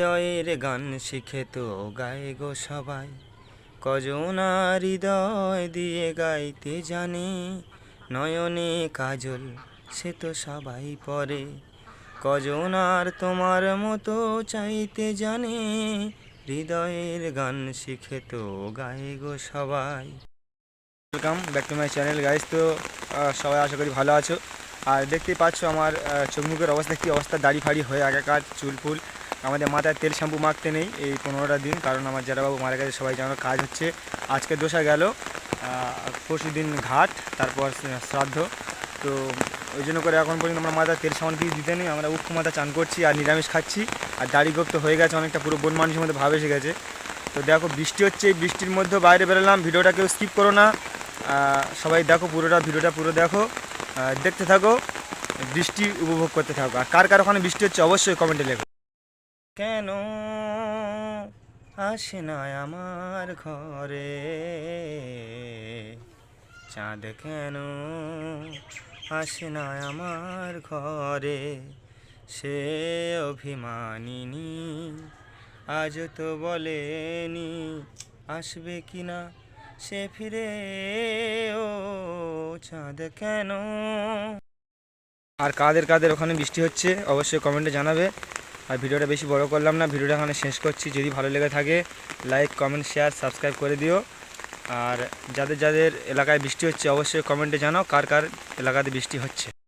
হৃদয়ের গান শিখে তো গায়ে গো সবাই। কজন হৃদয় দিয়ে গাইতে জানে, নয়নে কাজল সে তো সবাই পরে। কজন আর তোমার মতো চাইতে জানে, হৃদয়ের গান শিখে তো গায়ে গো সবাই। Welcome back to my channel guys তো সবাই আশা করি ভালো আছো। আর দেখতেই পাচ্ছ আমার চোখ মুখের অবস্থা, কী অবস্থা? দাড়ি ফাড়ি হয়ে আগাকার চুল ফুল। আমাদের মাথায় তেল শ্যাম্পু মাখতে নেই এই পনেরোটা দিন, কারণ আমার যারাবাবু মারা গেছে সবাই জানো কাজ হচ্ছে, আজকে দোষা গেল পরশু দিন ঘাট, তারপর শ্রাদ্ধ, তো ওই জন্য করে এখন পর্যন্ত আমরা মাথায় তেল সাবান কিছু দিতে নেই, আমরা উক্ষ মাথা চান করছি আর নিরামিষ খাচ্ছি, আর দাড়ি তো হয়ে গেছে, অনেকটা পুরো বন মানুষের মধ্যে ভাব এসে গেছে। তো দেখো, বৃষ্টি হচ্ছে, এই বৃষ্টির মধ্যে বাইরে বেরোলাম, ভিডিওটা কেউ স্কিপ করো না সবাই দেখো পুরোটা, ভিডিওটা পুরো দেখো দেখতে থাকো, বৃষ্টি উপভোগ করতে থাকো, আর কার কার ওখানে বৃষ্টি হচ্ছে অবশ্যই কমেন্টে লেখো। কেন আসে না আমার ঘরে? চাঁদ কেন আসে না আমার ঘরে? সে অভিমানিনী আজ তো বলেনি আসবে কি না? সে ফিরে ও চাঁদ কেন? আর কাদের কাদের ওখানে বৃষ্টি হচ্ছে অবশ্যই কমেন্টে জানাবে। আর ভিডিওটা বেশি বড় করলাম না, ভিডিওটা এখানে শেষ করছি। যদি ভালো লেগে থাকে লাইক কমেন্ট শেয়ার সাবস্ক্রাইব করে দিও। আর যাদের যাদের এলাকায় বৃষ্টি হচ্ছে, অবশ্যই কমেন্টে জানাও, কার কার এলাকাতে বৃষ্টি হচ্ছে।